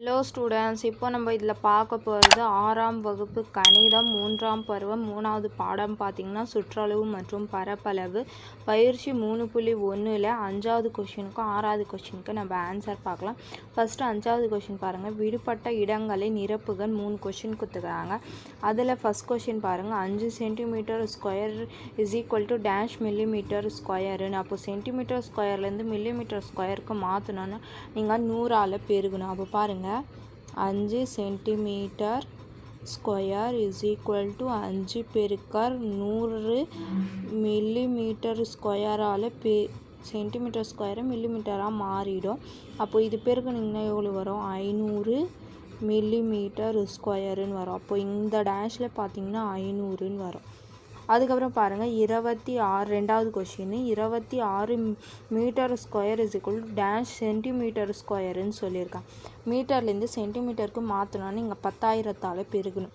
Hello students இப்போ நம்ம இதில் பார்க்க போகிறது ஆறாம் வகுப்பு கணிதம் மூன்றாம் பருவம் மூணாவது பாடம். பார்த்திங்கன்னா சுற்றளவு மற்றும் பரப்பளவு. பயிற்சி மூணு புள்ளி ஒன்றில் அஞ்சாவது கொஷினுக்கும் ஆறாவது கொஷினுக்கு நம்ம ஆன்சர் பார்க்கலாம். ஃபஸ்ட்டு அஞ்சாவது கொஷின் பாருங்கள் விடுபட்ட இடங்களை நிரப்புகள் மூணு கொஷின் கொடுத்துக்கிறாங்க அதில் ஃபஸ்ட் கொஷின் பாருங்கள் அஞ்சு centimetre square is equal to dash millimetre ஸ்கொயருன்னு அப்போ சென்டிமீட்டர் ஸ்கொயர்லேருந்து மில்லிமீட்டர் ஸ்கொயருக்கு மாற்றணும்னா நீங்கள் நூறால் பெருகணும். அப்போ பாருங்கள் அஞ்சு centimetre square is equal to அஞ்சு பெருக்கர் நூறு மில்லிமீட்டர் ஸ்கொயரால் பெ சென்டிமீட்டர் ஸ்கொயரு மில்லிமீட்டராக மாறிடும். அப்போ இது பெருக்குனிங்கன்னா எவ்வளோ வரும்? ஐநூறு மில்லிமீட்டர் ஸ்கொயருன்னு வரும். அப்போ இந்த டேஷில் பார்த்தீங்கன்னா ஐநூறுன்னு வரும். அதுக்கப்புறம் பாருங்கள் இருபத்தி ஆறு ரெண்டாவது கொஷின் இருபத்தி ஆறு metre square is equal dash centimetre ஸ்கொயருன்னு சொல்லியிருக்கான் மீட்டர்லேருந்து சென்டிமீட்டருக்கு மாற்றணும்னு இங்கே பத்தாயிரத்தால் பெருகணும்.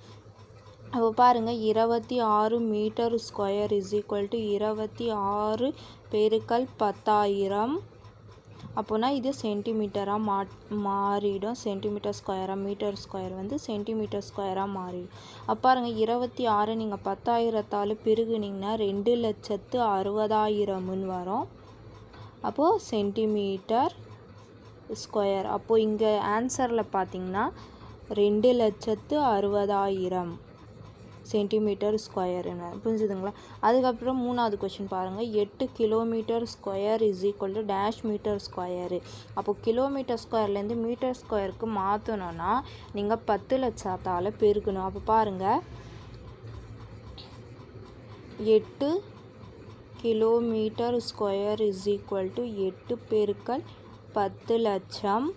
அப்போ பாருங்கள் இருபத்தி ஆறு metre square is equal to இருபத்தி ஆறு பெருக்கல் பத்தாயிரம் அப்போனா இது சென்டிமீட்டராக மா மாறிடும். சென்டிமீட்டர் ஸ்கொயராக மீட்டர் ஸ்கொயர் வந்து சென்டிமீட்டர் ஸ்கொயராக மாறிடும். அப்போ பாருங்கள் இருபத்தி ஆறு நீங்கள் பத்தாயிரத்தால் பெருகுனீங்கன்னா ரெண்டு லட்சத்து அறுபதாயிரம்னு வரும். அப்போது சென்டிமீட்டர் ஸ்கொயர். அப்போது இங்கே ஆன்சரில் பார்த்தீங்கன்னா ரெண்டு லட்சத்து அறுபதாயிரம். சென்டிமீட்டர் ஸ்கொயருன்னு புரிஞ்சுதுங்களா? அதுக்கப்புறம் மூணாவது கொஷின் பாருங்கள் எட்டு kilometre square is equal to dash metre square அப்போ கிலோமீட்டர் ஸ்கொயர்லேருந்து மீட்டர் ஸ்கொயருக்கு மாற்றணும்னா நீங்கள் பத்து லட்சத்தால் பெருக்கணும். அப்போ பாருங்கள் எட்டு kilometre square is equal to எட்டு பெருக்கல் பத்து லட்சம்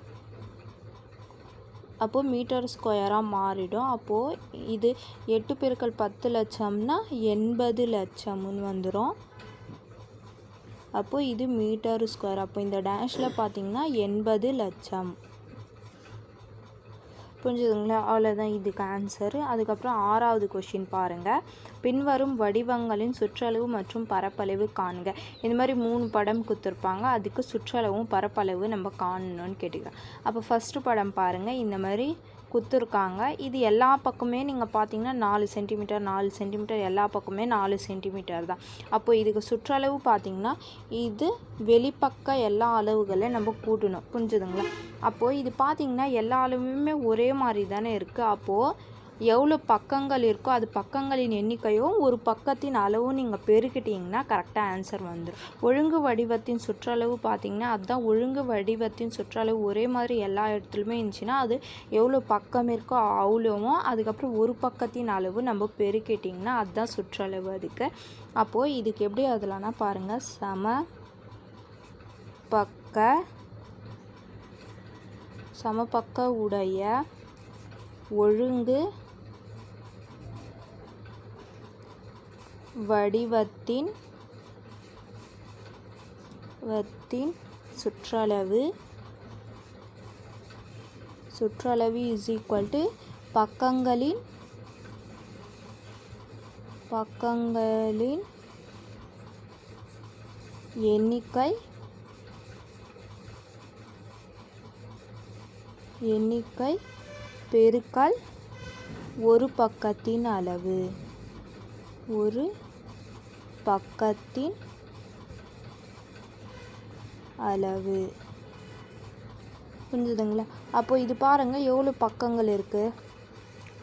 அப்போது மீட்டர் ஸ்கொயராக மாறிடும். அப்போது இது எட்டு பேருக்கள் பத்து லட்சம்னா எண்பது லட்சம்னு வந்துடும் அப்போது இது மீட்டர் ஸ்கொயர். அப்போ இந்த டேஷில் பார்த்திங்கன்னா எண்பது லட்சம். புரிஞ்சுதுங்களா? அவ்வளோதான் இதுக்கு ஆன்சரு அதுக்கப்புறம் ஆறாவது கொஷின் பாருங்கள் பின்வரும் வடிவங்களின் சுற்றளவு மற்றும் பரப்பளவு காண்க. இந்த மாதிரி மூணு படம் கொடுத்துருப்பாங்க. அதுக்கு சுற்றளவும் பரப்பளவு நம்ம காணணும்னு கேட்டுக்கிறோம் அப்போ ஃபஸ்ட்டு படம் பாருங்கள் இந்த மாதிரி குத்துருக்காங்க. இது எல்லா பக்கமே நீங்கள் பார்த்தீங்கன்னா நாலு சென்டிமீட்டர் நாலு சென்டிமீட்டர் எல்லா பக்கமே நாலு சென்டிமீட்டர் தான். அப்போது இதுக்கு சுற்றளவு பார்த்தீங்கன்னா இது வெளிப்பக்க எல்லா அளவுகளையும் நம்ம கூட்டணும். புரிஞ்சுதுங்களா? அப்போது இது பார்த்தீங்கன்னா எல்லா அளவுமே ஒரே மாதிரி தானே இருக்குது அப்போது எவ்வளோ பக்கங்கள் இருக்கோ அது பக்கங்களின் எண்ணிக்கையும் ஒரு பக்கத்தின் அளவும் நீங்கள் பெருக்கிட்டீங்கன்னா கரெக்டாக ஆன்சர் வந்துடும் ஒழுங்கு வடிவத்தின் சுற்றளவு பார்த்தீங்கன்னா அதுதான் ஒழுங்கு வடிவத்தின் சுற்றளவு. ஒரே மாதிரி எல்லா இடத்துலையுமே இருந்துச்சுன்னா அது எவ்வளோ பக்கம் இருக்கோ அவ்வளோவும் அதுக்கப்புறம் ஒரு பக்கத்தின் அளவு நம்ம பெருக்கிட்டிங்கன்னா அதுதான் சுற்றளவு அதுக்கு. அப்போது இதுக்கு எப்படி அதெல்லாம்னா பாருங்கள் சம பக்க சமபக்க உடைய ஒழுங்கு வடிவத்தின் வத்தின் சுற்றளவு சுற்றளவு இஸ் ஈக்குவல் டு பக்கங்களின் பக்கங்களின் எண்ணிக்கை எண்ணிக்கை பெருக்கல் ஒரு பக்கத்தின் அளவு. ஒரு பக்கத்தின் அளவு. புரிஞ்சுதுங்களா? அப்போ இது பாருங்கள் எவ்வளோ பக்கங்கள் இருக்குது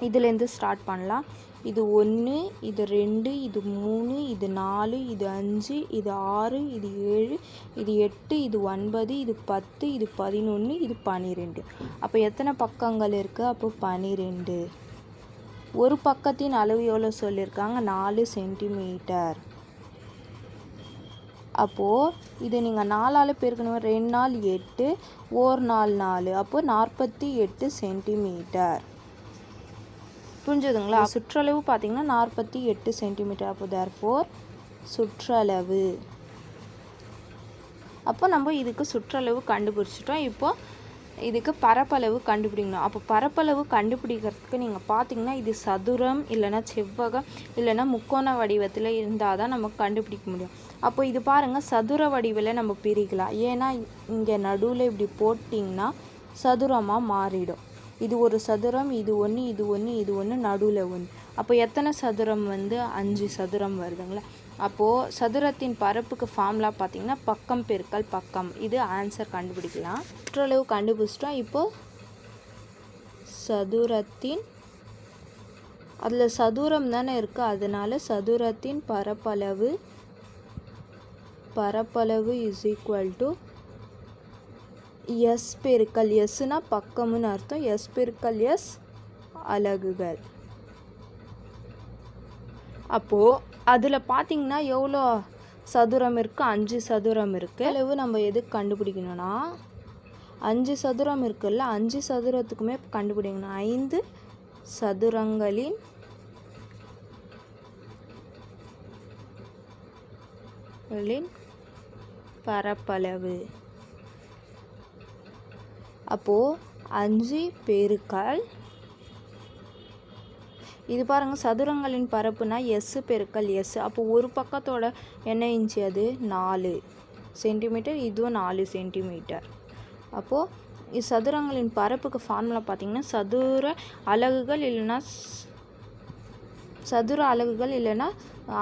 இதுலேருந்து ஸ்டார்ட் பண்ணலாம். இது ஒன்று இது ரெண்டு இது மூணு இது நாலு இது அஞ்சு இது ஆறு இது ஏழு இது எட்டு இது ஒன்பது இது பத்து இது பதினொன்று இது பன்னிரெண்டு அப்போ எத்தனை பக்கங்கள் இருக்குது அப்போ பன்னிரெண்டு ஒரு பக்கத்தின் அளவு எவ்வளோ சொல்லியிருக்காங்க? நாலு சென்டிமீட்டர். அப்போது இது நீங்கள் நாலால் பெருக்கணும் ரெண்டு நாள் எட்டு ஓர் நாள் நாலு. அப்போது நாற்பத்தி எட்டு சென்டிமீட்டர். புரிஞ்சுதுங்களா? சுற்றளவு பார்த்தீங்கன்னா நாற்பத்தி எட்டு சென்டிமீட்டர். அப்போ தேர் ஃபோர் சுற்றளவு. அப்போ நம்ம இதுக்கு சுற்றளவு கண்டுபிடிச்சிட்டோம். இப்போ இதுக்கு பரப்பளவு கண்டுபிடிக்கணும். அப்போ பரப்பளவு கண்டுபிடிக்கிறதுக்கு நீங்கள் பார்த்தீங்கன்னா இது சதுரம் இல்லைன்னா செவ்வகம் இல்லைன்னா முக்கோண வடிவத்தில் இருந்தால் தான் நமக்கு கண்டுபிடிக்க முடியும். அப்போ இது பாருங்கள் சதுர வடிவில் நம்ம பிரிக்கலாம். ஏன்னா இங்கே நடுவில் இப்படி போட்டிங்கன்னா சதுரமாக மாறிடும். இது ஒரு சதுரம் இது ஒன்று இது ஒன்று இது ஒன்று நடுவில் ஒன்று அப்போ எத்தனை சதுரம் வந்து? அஞ்சு சதுரம் வருதுங்களா? அப்போது சதுரத்தின் பரப்புக்கு ஃபார்முலா பார்த்தீங்கன்னா பக்கம் பெருக்கல் பக்கம். இது ஆன்சர் கண்டுபிடிக்கலாம். சுற்றளவு கண்டுபிடிச்சிட்டோம். இப்போது சதுரத்தின் அதில் சதுரம் தானே இருக்குது அதனால் சதுரத்தின் பரப்பளவு பரப்பளவு இஸ் ஈக்குவல் டு எஸ் பெருக்கல் எஸ்னா பக்கம்னு அர்த்தம். எஸ் பெருக்கல் எஸ் அலகுகள். அப்போது அதில் பார்த்தீங்கன்னா எவ்வளோ சதுரம் இருக்குது அஞ்சு சதுரம் இருக்குது அளவு நம்ம எதுக்கு கண்டுபிடிக்கணும்னா அஞ்சு சதுரம் இருக்குல்ல அஞ்சு சதுரத்துக்குமே கண்டுபிடிக்கணும். ஐந்து சதுரங்களின் பரப்பளவு. அப்போது அஞ்சு பெருக்கள் இது பாருங்கள் சதுரங்களின் பரப்புனா எஸ் பெருக்கல் எஸ் அப்போ ஒரு பக்கத்தோட என்ன இன்ச்சு அது? நாலு சென்டிமீட்டர் இதுவும் நாலு சென்டிமீட்டர். அப்போது இது சதுரங்களின் பரப்புக்கு ஃபார்முலா பார்த்திங்கன்னா சதுர அலகுகள் இல்லைன்னா சதுர அலகுகள் இல்லைன்னா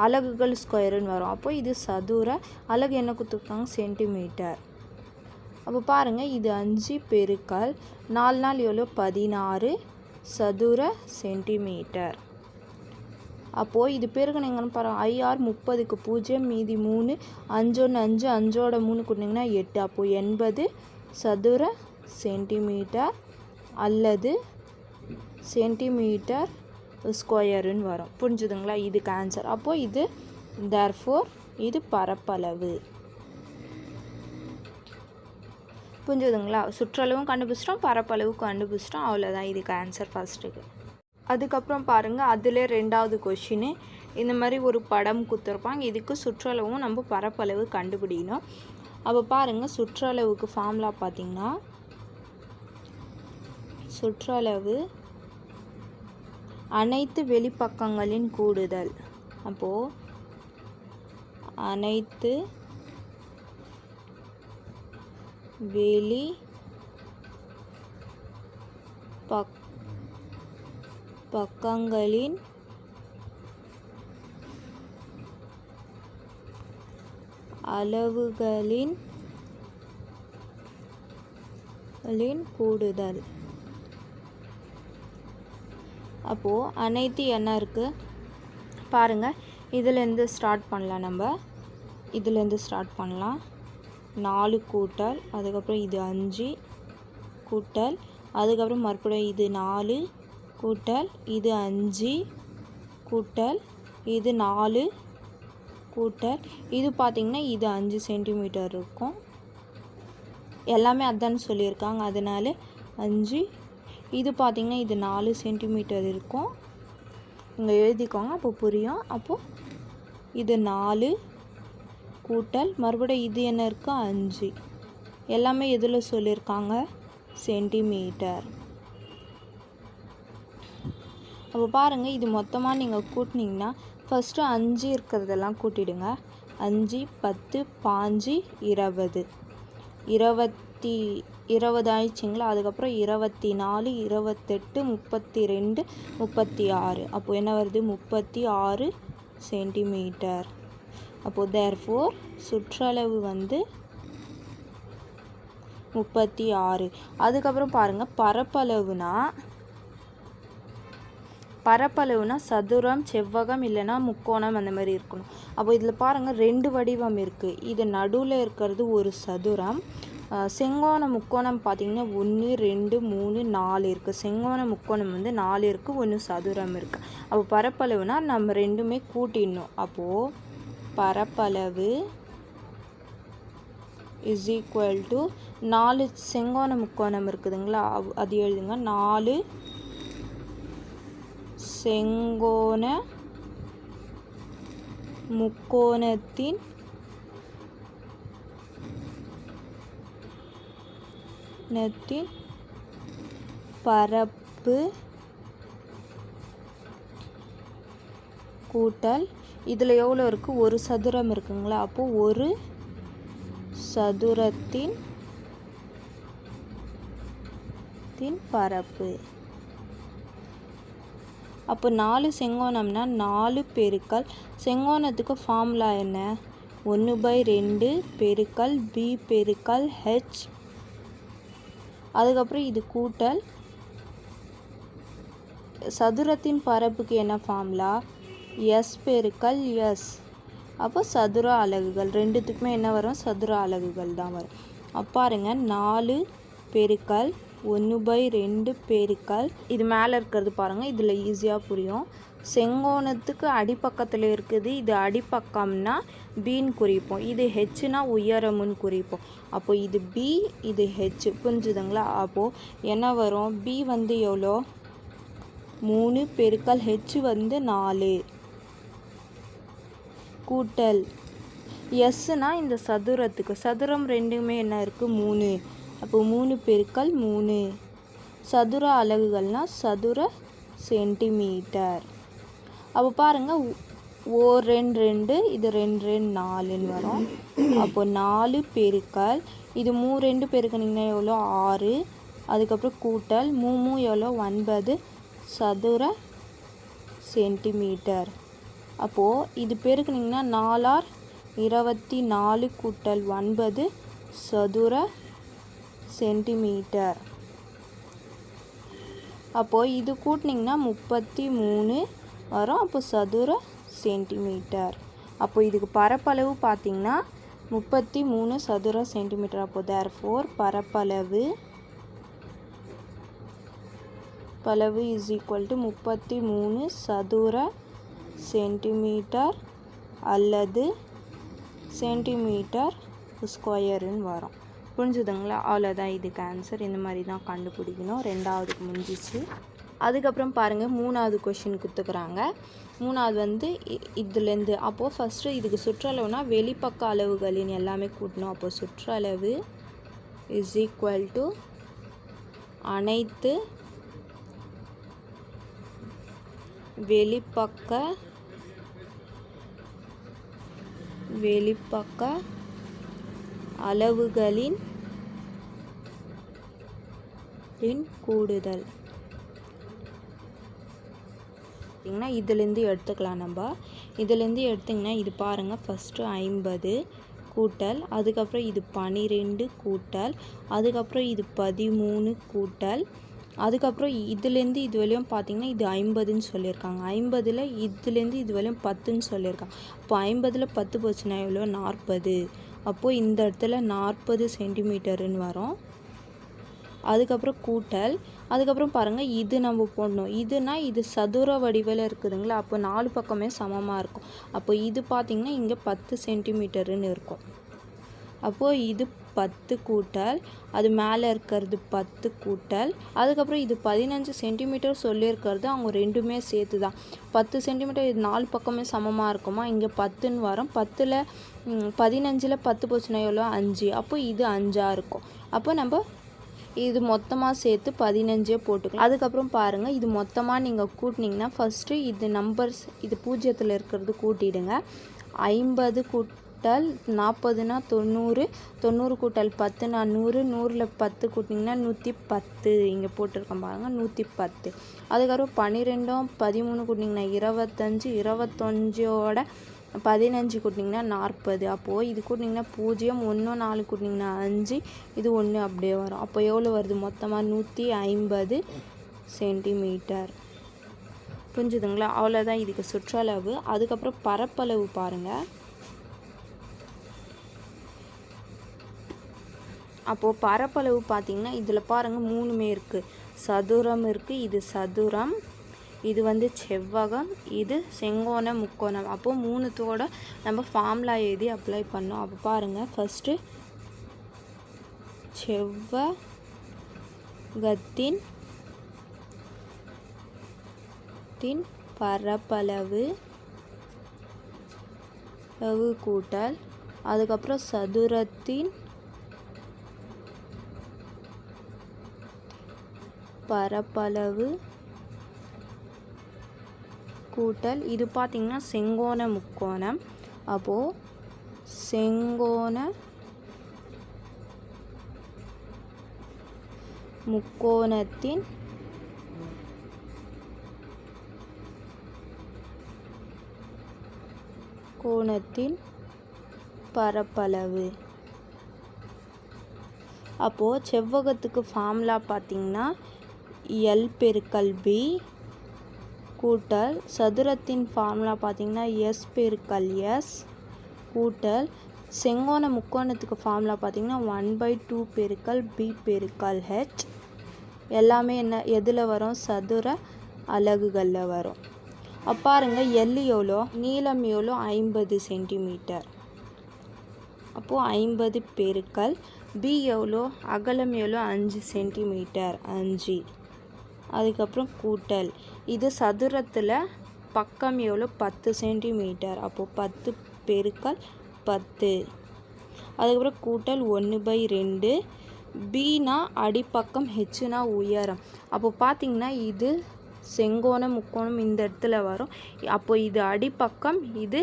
அலகுகள் ஸ்கொயருன்னு வரும். அப்போ இது சதுர அலகு என்ன கொடுத்துருக்காங்க? சென்டிமீட்டர் அப்போ பாருங்கள் இது அஞ்சு பெருக்கல் நாலு நாள் எவ்வளோ பதினாறு. சதுர சென்டிமீட்டர். அப்போது இது பேருக்கு பெருக்குனீங்கன்னு பாருங்கள் ஐஆர் முப்பதுக்கு பூஜ்ஜியம் மீதி மூணு அஞ்சொன்று அஞ்சு அஞ்சோட மூணு கொடுத்தீங்கன்னா எட்டு. அப்போது எண்பது சதுர சென்டிமீட்டர் அல்லது சென்டிமீட்டர் ஸ்கொயருன்னு வரும். புரிஞ்சுதுங்களா? இதுக்கு ஆன்சர் அப்போது இது தேர்ஃபோர் இது பரப்பளவு. புரிஞ்சுதுங்களா? சுற்றளவும் கண்டுபிடிச்சிட்டோம் பரப்பளவும் கண்டுபிடிச்சிட்டோம். அவ்வளோதான் இதுக்கு ஆன்சர் ஃபஸ்ட்டுக்கு அதுக்கப்புறம் பாருங்கள் அதில் ரெண்டாவது கொஷின்னு இந்த மாதிரி ஒரு படம் கொடுத்துருப்பாங்க. இதுக்கு சுற்றளவும் நம்ம பரப்பளவு கண்டுபிடிக்கணும். அப்போ பாருங்கள் சுற்றளவுக்கு ஃபார்முலா பார்த்தீங்கன்னா சுற்றளவு அனைத்து வெளிப்பக்கங்களின் கூடுதல். அப்போது அனைத்து வெளி பக் பக்கங்களின் அளவுகளின் கூடுதல். அப்போது அனைத்து என்ன இருக்குது பாருங்கள் இதுலேருந்து ஸ்டார்ட் பண்ணலாம் நம்ம. இதுலேருந்து ஸ்டார்ட் பண்ணலாம். நாலு கூட்டல் அதுக்கப்புறம் இது அஞ்சு கூட்டல் அதுக்கப்புறம் மறுபடியும் இது நாலு கூட்டல் இது அஞ்சு கூட்டல் இது நாலு கூட்டல். இது பார்த்திங்கன்னா இது அஞ்சு சென்டிமீட்டர் இருக்கும். எல்லாமே அதான்னு சொல்லியிருக்காங்க. அதனால அஞ்சு. இது பார்த்திங்கன்னா இது நாலு சென்டிமீட்டர் இருக்கும். இங்கே எழுதிக்கோங்க. அப்போ புரியும். அப்போது இது நாலு கூட்டல் மறுபடியும் இது என்ன இருக்குது அஞ்சு. எல்லாமே எதில் சொல்லியிருக்காங்க சென்டிமீட்டர். அப்போ பாருங்கள் இது மொத்தமாக நீங்கள் கூட்டினீங்கன்னா ஃபஸ்ட்டு அஞ்சு இருக்கிறதெல்லாம் கூட்டிடுங்க. அஞ்சு பத்து பாஞ்சு இருபது. இருபத்தி இருபது ஆயிடுச்சிங்களா? அதுக்கப்புறம் இருபத்தி நாலு இருபத்தெட்டு முப்பத்தி ரெண்டு முப்பத்தி ஆறு அப்போது என்ன வருது? முப்பத்தி ஆறு சென்டிமீட்டர். அப்போது தேர்ஃபோர் சுற்றளவு வந்து முப்பத்தி ஆறு. அதுக்கப்புறம் பாருங்கள் பரப்பளவுனா பரப்பளவுனா சதுரம் செவ்வகம் இல்லைன்னா முக்கோணம் அந்த மாதிரி இருக்கணும். அப்போ இதில் பாருங்கள் ரெண்டு வடிவம் இருக்குது இது நடுவில் இருக்கிறது ஒரு சதுரம். செங்கோண முக்கோணம் பார்த்தீங்கன்னா ஒன்று ரெண்டு மூணு நாலு இருக்குது செங்கோண முக்கோணம் வந்து நாலு இருக்குது ஒன்று சதுரம் இருக்குது அப்போ பரப்பளவுனா நம்ம ரெண்டுமே கூட்டிடணும். அப்போது பரப்பளவு இஸ் ஈக்குவல் டு நாலு செங்கோண முக்கோணம் இருக்குதுங்களா? அது எழுதுங்க. நாலு செங்கோண முக்கோணத்தின் பரப்பு கூட்டல் இதில் எவ்வளோ இருக்குது ஒரு சதுரம் இருக்குங்களா? அப்போது ஒரு சதுரத்தின் தின் பரப்பு. அப்போ நாலு செங்கோணம்னா நாலு பெருக்கல். செங்கோணத்துக்கு ஃபார்முலா என்ன? ஒன்று பை ரெண்டு பெருக்கல் பி பெருக்கல் ஹெச் அதுக்கப்புறம் இது கூட்டல் சதுரத்தின் பரப்புக்கு என்ன ஃபார்முலா எஸ் பெருக்கல் எஸ். அப்போ சதுர அலகுகள் ரெண்டுத்துக்குமே என்ன வரும்? சதுர அலகுகள் தான் வரும். அப்போ பாருங்க நாலு பெருக்கல் ஒன்று பை ரெண்டு பெருக்கல். இது மேலே இருக்கிறது பாருங்கள் இதில் ஈஸியாக புரியும். செங்கோணத்துக்கு அடிப்பக்கத்தில் இருக்குது. இது அடிப்பக்கம்னா பீன்னு குறிப்போம். இது ஹெச்னா உயரமுன்னு குறிப்போம். அப்போ இது பி இது ஹெச் புரிஞ்சுதுங்களா? அப்போது என்ன வரும்? பி வந்து எவ்வளோ? மூணு பெருக்கல் ஹெச் வந்து நாலு. கூட்டல். எஸ்னால் இந்த சதுரத்துக்கு. சதுரம் ரெண்டுமே என்ன இருக்குது மூணு. அப்போ மூணு பெருக்கல் மூணு. சதுர அலகுகள்னா சதுர சென்டிமீட்டர். அப்போ பாருங்கள் ஓ ரெண்டு ரெண்டு இது ரெண்டு ரெண்டு நாலுன்னு வரும். அப்போ நாலு பெருக்கல். இது மூ ரெண்டு பெருக்கினீங்கன்னா எவ்வளோ? ஆறு. அதுக்கப்புறம் கூட்டல். மூ மூ எவ்வளோ? ஒன்பது. சதுர சென்டிமீட்டர். அப்போது இது பெருக்குனிங்கன்னா நாலார் இருபத்தி நாலு கூட்டல் ஒன்பது சதுர சென்டிமீட்டர். அப்போது இது கூட்டினிங்கன்னா முப்பத்தி மூணு வரும் அப்போ சதுர சென்டிமீட்டர். அப்போ இதுக்கு பரப்பளவு பார்த்திங்கன்னா முப்பத்தி மூணு சதுர சென்டிமீட்டர். அப்போ தேர் ஃபோர் பரப்பளவு பளவு இஸ் ஈக்குவல் டு முப்பத்தி மூணு சதுர சென்டிமீட்டர் அல்லது சென்டிமீட்டர் ஸ்கொயருன்னு வரும். புரிஞ்சுதுங்களா? அவ்வளோதான் இதுக்கு ஆன்சர் இந்த மாதிரி தான் கண்டுபிடிக்கணும். ரெண்டாவதுக்கு முடிஞ்சிச்சு. அதுக்கப்புறம் பாருங்கள் மூணாவது கொஷின் கொடுத்துக்கிறாங்க மூணாவது வந்து இ- இதுலேருந்து. அப்போது ஃபஸ்ட்டு இதுக்கு சுற்றளவுனா வெளிப்பக்க அளவுகளின் எல்லாமே கூட்டணும். அப்போ சுற்றளவு இஸ் ஈக்குவல் டு அனைத்து வெளிப்பக்க வெளிப்பக்க அளவுகளின் இன் கூடுதல். பார்த்தீங்கன்னா இதுலேருந்து எடுத்துக்கலாம் நம்ம. இதுலேருந்து எடுத்திங்கன்னா இது பாருங்கள் ஃபஸ்ட்டு ஐம்பது கூட்டல் அதுக்கப்புறம் இது பனிரெண்டு கூட்டல் அதுக்கப்புறம் இது பதிமூணு கூட்டல் அதுக்கப்புறம் இதுலேருந்து இது வரையும் பார்த்தீங்கன்னா இது ஐம்பதுன்னு சொல்லியிருக்காங்க. ஐம்பதில் இதுலேருந்து இது வரையும் பத்துன்னு சொல்லியிருக்காங்க. அப்போ ஐம்பதில் பத்து போச்சுன்னா எவ்வளோ? நாற்பது. அப்போது இந்த இடத்துல நாற்பது சென்டிமீட்டருன்னு வரும். அதுக்கப்புறம் கூட்டல். அதுக்கப்புறம் பாருங்கள் இது நம்ம போடணும். இதுனா இது சதுர வடிவில் இருக்குதுங்களா? அப்போ நாலு பக்கமே சமமாக இருக்கும். அப்போ இது பார்த்திங்கன்னா இங்கே பத்து சென்டிமீட்டருன்னு இருக்கும். அப்போது இது பத்து கூட்டல் அது மேலே இருக்கிறது பத்து கூட்டல். அதுக்கப்புறம் இது பதினஞ்சு சென்டிமீட்டர் சொல்லியிருக்கிறது அவங்க ரெண்டுமே சேர்த்து தான் பத்து சென்டிமீட்டர் இது நாலு பக்கமே சமமாக இருக்குமா? இங்கே பத்துன்னு வரும். பத்தில் பதினஞ்சில் பத்து போச்சுன்னா எவ்வளோ அஞ்சு. அப்போ இது அஞ்சாக இருக்கும். அப்போ நம்ம இது மொத்தமாக சேர்த்து பதினஞ்சே போட்டுக்கலாம். அதுக்கப்புறம் பாருங்கள் இது மொத்தமாக நீங்கள் கூட்டினீங்கன்னா ஃபஸ்ட்டு இது நம்பர்ஸ் இது பூஜ்ஜியத்தில் இருக்கிறது கூட்டிடுங்க. ஐம்பது கூட்டல் நாற்பதுனா தொண்ணூறு தொண்ணூறு கூட்டல் பத்துனா நூறு நூறில் பத்து கூட்டிங்கன்னா நூற்றி பத்து இங்கே போட்டிருக்கோம் பாருங்கள் நூற்றி பத்து அதுக்கப்புறம் பன்னிரெண்டும் பதிமூணு கூட்டிங்கன்னா இருபத்தஞ்சி இருபத்தஞ்சோட பதினஞ்சு கூட்டிங்கன்னா நாற்பது. அப்போது இது கூட்டிங்கன்னா பூஜ்ஜியம் ஒன்று நாலு கூட்டிங்கன்னா அஞ்சு இது ஒன்று அப்படியே வரும். அப்போ எவ்வளோ வருது? மொத்தமாக நூற்றி ஐம்பது சென்டிமீட்டர். புரிஞ்சுதுங்களா? அவ்வளோதான் இதுக்கு சுற்றளவு. அதுக்கப்புறம் பரப்பளவு பாருங்கள் அப்போது பரப்பளவு பார்த்திங்கன்னா இதில் பாருங்கள் மூணுமே இருக்குது சதுரம் இருக்குது இது சதுரம் இது வந்து செவ்வகம் இது செங்கோணம் முக்கோணம். அப்போது மூணுத்தோட நம்ம ஃபார்முலா எழுதி அப்ளை பண்ணோம். அப்போ பாருங்கள் ஃபஸ்ட்டு செவ்வகத்தின் தின் பரப்பளவு அளவு கூட்டல் அதுக்கப்புறம் சதுரத்தின் பரப்பளவு கூட்டல் இது பார்த்திங்கன்னா செங்கோண முக்கோணம். அப்போது செங்கோண முக்கோணத்தின் கோணத்தின் பரப்பளவு. அப்போது செவ்வகத்துக்கு ஃபார்முலா பார்த்திங்கன்னா எல் பெருக்கல் பி கூட்டல் சதுரத்தின் ஃபார்முலா பார்த்தீங்கன்னா எஸ் பெருக்கல் எஸ் கூட்டல் செங்கோண முக்கோணத்துக்கு ஃபார்முலா பார்த்திங்கன்னா ஒன் பை டூ பெருக்கல் பி பெருக்கல் ஹெச் எல்லாமே என்ன எதில் வரும்? சதுர அலகுகளில் வரும். அப்ப பாருங்க எல் எவ்வளோ நீளம் எவ்வளோ ஐம்பது சென்டிமீட்டர் அப்போது ஐம்பது பெருக்கல் பி எவ்வளோ அகலம் எவ்வளோ அஞ்சு சென்டிமீட்டர் அஞ்சு. அதுக்கப்புறம் கூட்டல். இது சதுரத்தில் பக்கம் எவ்வளோ? பத்து சென்டிமீட்டர் அப்போது பத்து பெருக்கல் பத்து. அதுக்கப்புறம் கூட்டல் ஒன்று பை ரெண்டு. பீனா அடிப்பக்கம் ஹெச்னா உயரம். அப்போ பார்த்திங்கன்னா இது செங்கோணம் முக்கோணம் இந்த இடத்துல வரும். அப்போ இது அடிப்பக்கம் இது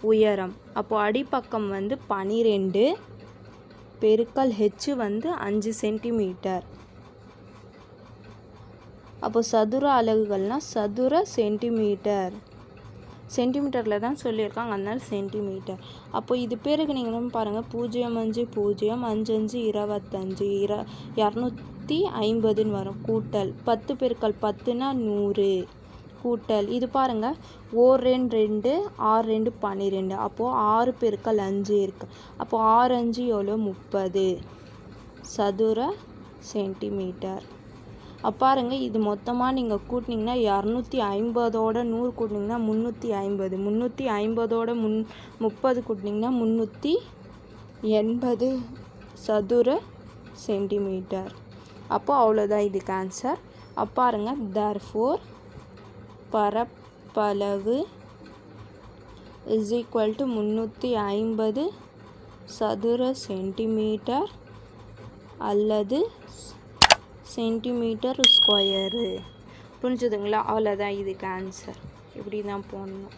உயரம். அப்போது அடிப்பக்கம் வந்து பனிரெண்டு பெருக்கல் ஹெச் வந்து அஞ்சு சென்டிமீட்டர் அப்போ சதுர அலகுகள்னால் சதுர சென்டிமீட்டர். சென்டிமீட்டரில் தான் சொல்லியிருக்காங்க அதனால் சென்டிமீட்டர். அப்போ இது பேருக்கு நீங்கள் பாருங்கள் பூஜ்ஜியம் அஞ்சு பூஜ்ஜியம் அஞ்சு அஞ்சு இருபத்தஞ்சு இர இரநூத்தி ஐம்பதுன்னு வரும். கூட்டல். பத்து பெருக்கள் பத்துனா நூறு. கூட்டல். இது பாருங்கள் ஓர் ரெண்டு ரெண்டு ஆறு ரெண்டு பன்னிரெண்டு அப்போது ஆறு பெருக்கள் அஞ்சு இருக்குது அப்போது ஆறு அஞ்சு எவ்வளோ முப்பது. சதுர சென்டிமீட்டர். அப்போ பாருங்க இது மொத்தமாக நீங்கள் கூட்டினீங்கன்னா இரநூத்தி ஐம்பதோட நூறு கூட்டினீங்கன்னா முந்நூற்றி ஐம்பது. முந்நூற்றி ஐம்பதோட முன் முப்பது கூட்டினீங்கன்னா முந்நூற்றி எண்பது சதுர சென்டிமீட்டர். அப்போது அவ்வளோதான் இதுக்கு ஆன்சர் அப்போ பாருங்க தர்ஃபோர் பரப்பளவு இஸ் ஈக்குவல் டு முந்நூற்றி ஐம்பது சதுர சென்டிமீட்டர் அல்லது சென்டிமீட்டர் ஸ்கொயரு. புரிஞ்சுதுங்களா? அவ்வளோதான் இதுக்கு ஆன்சர் இப்படி தான் போடணும்.